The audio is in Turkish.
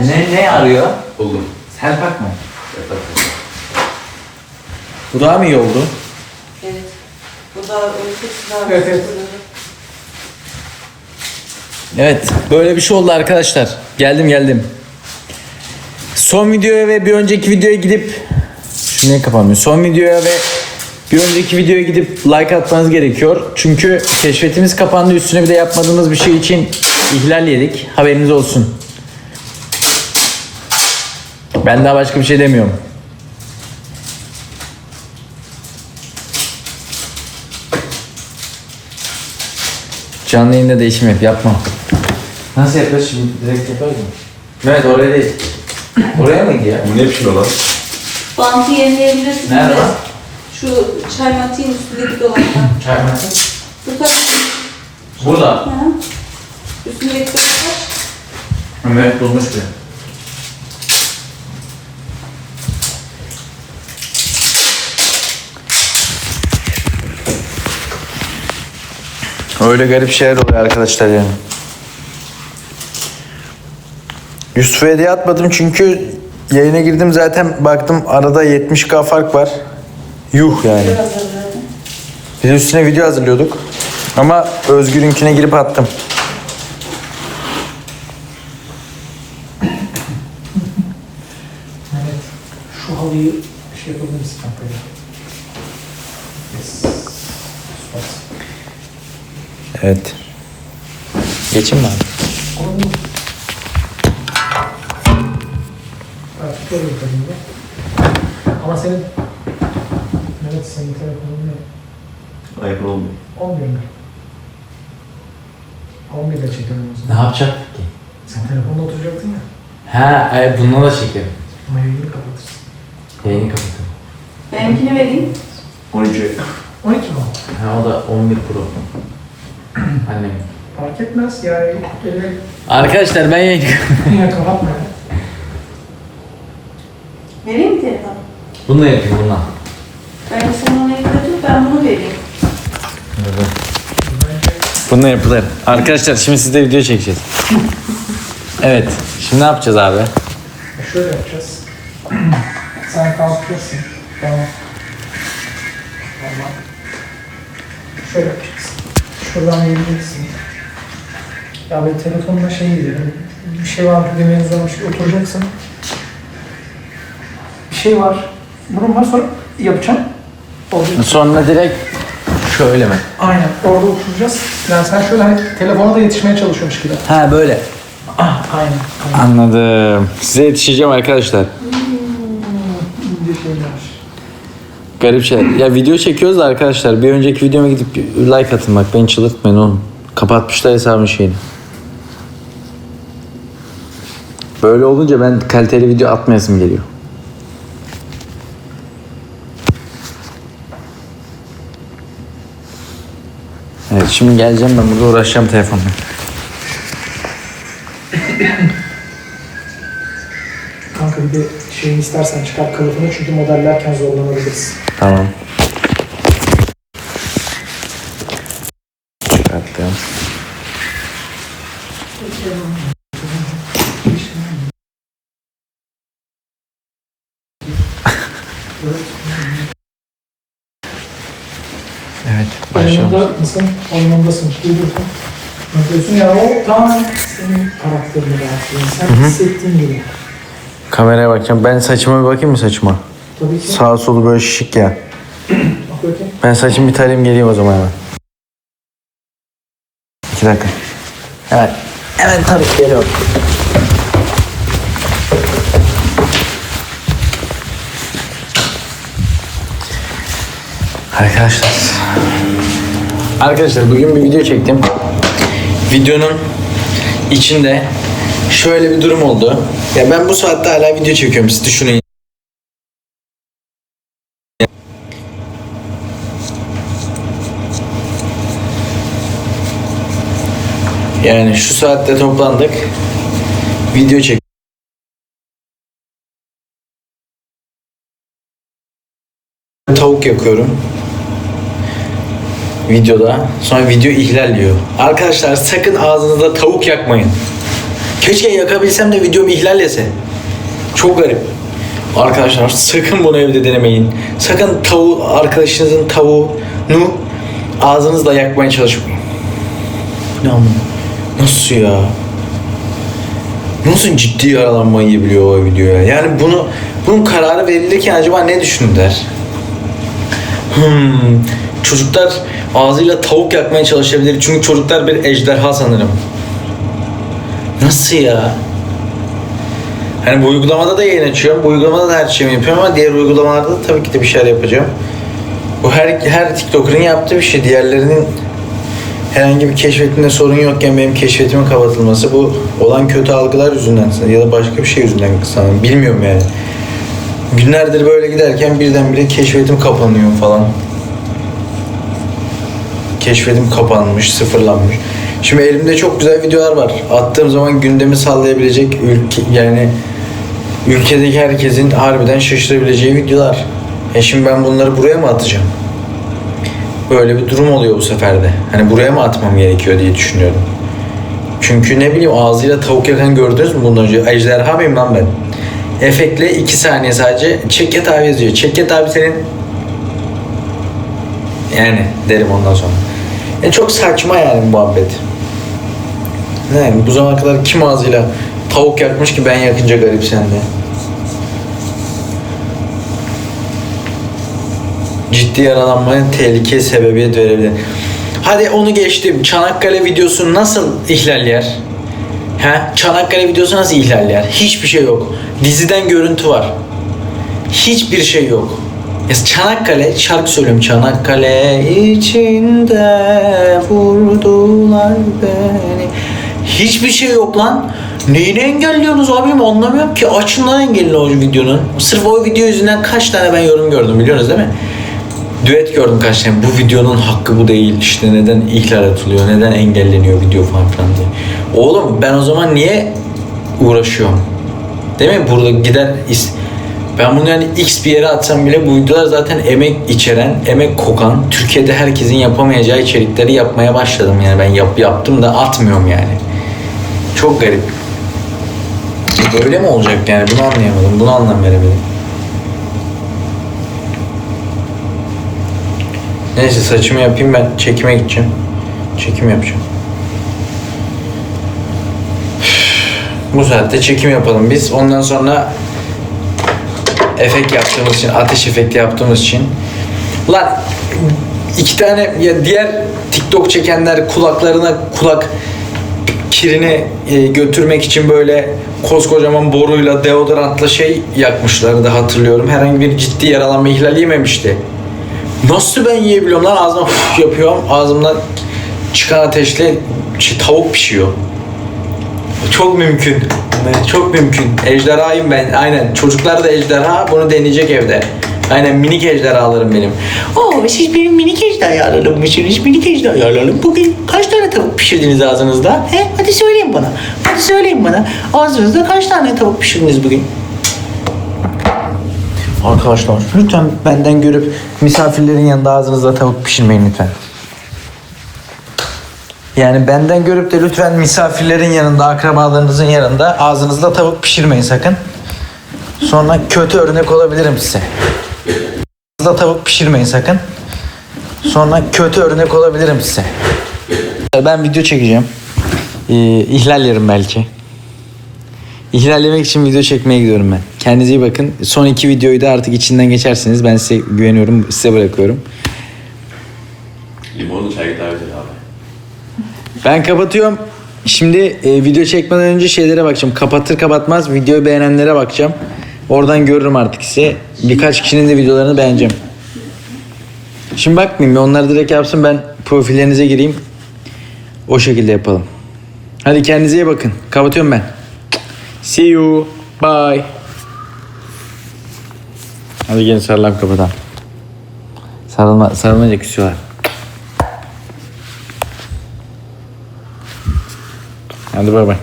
Ne ne arıyor? Buldum. Selpak mı? Yatak. Bu daha mı iyi oldu? Evet. Bu da öyle daha Evet, evet. Evet, böyle bir şey oldu arkadaşlar. Geldim geldim. Son videoya ve bir önceki videoya gidip şu niye kapanmıyor? Son videoya ve bir önceki videoya gidip like atmanız gerekiyor. Çünkü keşfetimiz kapandı. Üstüne bir de yapmadığımız bir şey için ihlal yedik. Haberiniz olsun. Ben daha başka bir şey demiyorum. Canlı yayında değişim yap, yapma. Nasıl yapıyoruz şimdi? Direkt yaparız mı? Evet oraya değil. Oraya mıydı ya? Bu ne biçim lan? Bantı yenileyebilirsin. Nerede lan? Şu çay matiğin üstündeki dolapta. Çay masası. Burada. Burada. Hı. Üstündeki dolapta. Evet bulmuş bile. Öyle garip şeyler oluyor arkadaşlar yani. Yusuf'a hediye atmadım çünkü yayına girdim zaten baktım arada 70k fark var. Yuh yani. Biz üstüne video hazırlıyorduk. Ama Özgür'ünküne girip attım. Evet. Şu halıyı şey yapabilir misin kanka ya? Yes. Süper. Evet. Geçin mi abi? Artık böyle. Ama senin Evet senin telefonun ne? Ayıp olmuyor. 11 mi? 11 de çekelim o Ne zaman. yapacaktık ki? Sen telefonda oturacaktın ya. Ha, evet bununla da çekelim. Ama yayını kapatırsın. Yayını kapatalım. Benimkini vereyim. 12. 12 mi oldu? Ha o da 11 Pro. Annem. Fark etmez yani. Eline Arkadaşlar ben yayını yine kapatma ya. Vereyim mi telefonu? Bununla yapayım bununla. Ben sen ona götür, ben bunu vereyim. Bence Bununla yapılır. Arkadaşlar şimdi sizde video çekeceğiz. evet. Şimdi ne yapacağız abi? şöyle yapacağız. Sen kalkıyorsun. Tamam. Tamam. Şöyle yapacağız. Şuradan geleceksin. Ya böyle telefonla şey gidelim. Bir şey var demeniz zaman şey oturacaksın. Bir şey var. Bunun var sonra yapacağım. Olacak. Sonra direkt şöyle mi? Aynen. Orada oturacağız. Yani sen şöyle hani telefona da yetişmeye çalışıyormuş gibi. Ha böyle. Ah, aynen. aynen. Anladım. Size yetişeceğim arkadaşlar. İnce şeyler. Garip şey. Ya video çekiyoruz da arkadaşlar. Bir önceki videoma gidip like atın bak. Beni çıldırtmayın oğlum. Kapatmışlar hesabın şeyini. Böyle olunca ben kaliteli video atmayasım geliyor. Evet şimdi geleceğim ben burada uğraşacağım telefonla. Kanka bir de şeyini istersen çıkar kılıfını çünkü modellerken zorlanabiliriz. Tamam. Çıkarttım. Evet başlayalım. Oyununda mısın? Oyunundasın. Duyuyorsun. Bakıyorsun ya o tamamen senin karakterini yansıyor. Sen hissettiğin gibi. Kameraya bakacağım. Ben saçıma bir bakayım mı saçıma? Tabii ki. Sağ solu böyle şişik ya. Ben saçımı bir tarayayım geleyim o zaman hemen. İki dakika. Evet. Hemen tabii geliyorum. Arkadaşlar. Arkadaşlar bugün bir video çektim. Videonun içinde şöyle bir durum oldu. Ya ben bu saatte hala video çekiyorum siz düşünün. Yani şu saatte toplandık. Video çek. Tavuk yakıyorum. Videoda. Sonra video ihlal diyor. Arkadaşlar sakın ağzınızda tavuk yakmayın. Keşke yakabilsem de videomu ihlal etse. Çok garip. Arkadaşlar sakın bunu evde denemeyin. Sakın tavuğu, arkadaşınızın tavuğunu ağzınızla yakmaya çalışmayın. Ne ama? Nasıl ya? Nasıl ciddi yaralanma yiyebiliyor o videoya? Yani bunu bunun kararı verilirken acaba ne düşündüler? Hmm, çocuklar ağzıyla tavuk yakmaya çalışabilir. Çünkü çocuklar bir ejderha sanırım. Nasıl ya? Hani bu uygulamada da yayın açıyorum. Bu uygulamada da her şeyimi yapıyorum ama diğer uygulamalarda da tabii ki de bir şeyler yapacağım. Bu her her TikToker'ın yaptığı bir şey. Diğerlerinin herhangi bir keşfetinde sorun yokken benim keşfetimin kapatılması bu olan kötü algılar yüzünden ya da başka bir şey yüzünden sanırım. Bilmiyorum yani. Günlerdir böyle giderken birdenbire keşfetim kapanıyor falan. Keşfetim kapanmış, sıfırlanmış. Şimdi elimde çok güzel videolar var. Attığım zaman gündemi sallayabilecek ülke yani ülkedeki herkesin harbiden şaşırabileceği videolar. E şimdi ben bunları buraya mı atacağım? Böyle bir durum oluyor bu sefer de. Hani buraya mı atmam gerekiyor diye düşünüyorum. Çünkü ne bileyim ağzıyla tavuk yakan gördünüz mü bundan önce? Ejderha mıyım lan ben? Efektle 2 saniye sadece Çeket abi yazıyor. Çeket abi senin yani derim ondan sonra. E çok saçma yani muhabbet. Yani bu zamana kadar kim ağzıyla tavuk yakmış ki ben yakınca garip sende. Ciddi yaralanmaya tehlike sebebiyet verebilir. Hadi onu geçtim. Çanakkale videosu nasıl ihlal yer? He? Çanakkale videosu nasıl ihlal yer? Hiçbir şey yok. Diziden görüntü var. Hiçbir şey yok. Çanakkale şarkı söylüyorum. Çanakkale içinde vurdular beni. Hiçbir şey yok lan. Neyini engelliyorsunuz abim anlamıyorum ki. Açın lan engelini o videonun. Sırf o video yüzünden kaç tane ben yorum gördüm biliyorsunuz değil mi? Düet gördüm kaç tane. Bu videonun hakkı bu değil. İşte neden ihlal atılıyor, neden engelleniyor video falan filan diye. Oğlum ben o zaman niye uğraşıyorum? Değil mi? Burada gider is- ben bunu yani x bir yere atsam bile bu videolar zaten emek içeren, emek kokan, Türkiye'de herkesin yapamayacağı içerikleri yapmaya başladım yani ben yap yaptım da atmıyorum yani. Çok garip. Böyle mi olacak yani bunu anlayamadım, bunu anlam veremedim. Neyse saçımı yapayım ben çekime gideceğim. Çekim yapacağım. Bu saatte çekim yapalım biz. Ondan sonra efekt yaptığımız için, ateş efekti yaptığımız için. Lan iki tane ya diğer TikTok çekenler kulaklarına kulak kirini e, götürmek için böyle koskocaman boruyla deodorantla şey yakmışlardı hatırlıyorum. Herhangi bir ciddi yaralanma ihlal yememişti. Nasıl ben yiyebiliyorum lan ağzıma uf yapıyorum ağzımdan çıkan ateşle şey, tavuk pişiyor. Çok mümkün. Çok mümkün. Ejderhayım ben. Aynen. Çocuklar da ejderha. Bunu deneyecek evde. Aynen minik ejderhalarım benim. Oo siz benim minik ejderhalarım mısınız? Minik ejderhalarım. Bugün kaç tane tavuk pişirdiniz ağzınızda? He? Hadi söyleyin bana. Hadi söyleyin bana. Ağzınızda kaç tane tavuk pişirdiniz bugün? Arkadaşlar lütfen benden görüp misafirlerin yanında ağzınızda tavuk pişirmeyin lütfen. Yani benden görüp de lütfen misafirlerin yanında, akrabalarınızın yanında ağzınızda tavuk pişirmeyin sakın. Sonra kötü örnek olabilirim size. Ağzınızda tavuk pişirmeyin sakın. Sonra kötü örnek olabilirim size. Ben video çekeceğim. Ee, ihlal yerim belki. İhlal yemek için video çekmeye gidiyorum ben. Kendinize iyi bakın. Son iki videoyu da artık içinden geçersiniz. Ben size güveniyorum. Size bırakıyorum. Limonlu çay davet et abi. Ben kapatıyorum. Şimdi e, video çekmeden önce şeylere bakacağım. Kapatır kapatmaz videoyu beğenenlere bakacağım. Oradan görürüm artık size. Birkaç kişinin de videolarını beğeneceğim. Şimdi bakmayayım. Onlar direkt yapsın. Ben profillerinize gireyim. O şekilde yapalım. Hadi kendinize iyi bakın. Kapatıyorum ben. See you. Bye. Hadi gelin sarılalım kapatalım. Sarılma, sarılmayacak küsüyorlar. Hadi bay bay.